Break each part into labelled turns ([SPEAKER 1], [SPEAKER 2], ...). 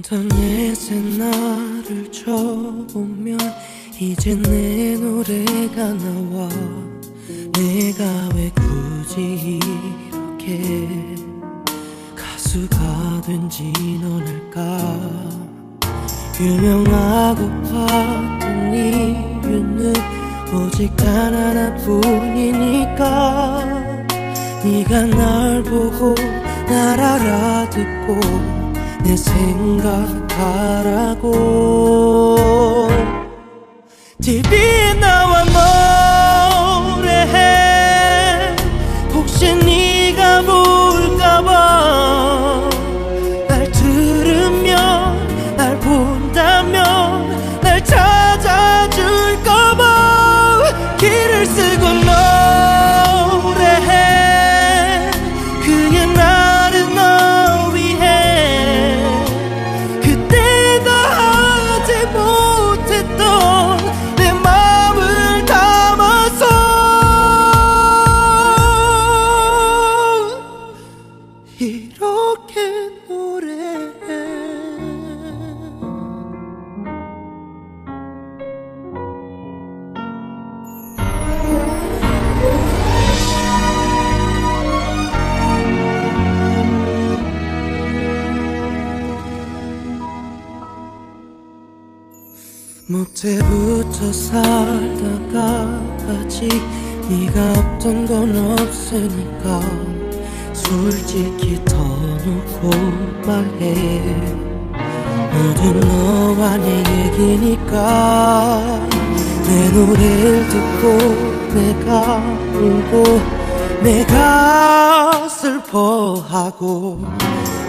[SPEAKER 1] 인터넷에 나를 쳐보면 이제 내 노래가 나와. 내가 왜 굳이 이렇게 가수가 된지 넌 알까? 유명하고 봤던 이유는 오직 단 하나뿐이니까. 네가 날 보고 날 알아듣고 내 생각하라고. TV에 나 모태부터 살다가 아직 네가 없던 건 없으니까 솔직히 터놓고 말해. 모든 너와 내 얘기니까 내 노래를 듣고 내가 울고 내가 슬퍼하고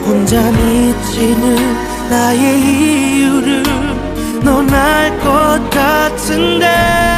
[SPEAKER 1] 혼자 미치는 나의 이유를 넌 알 것 같은데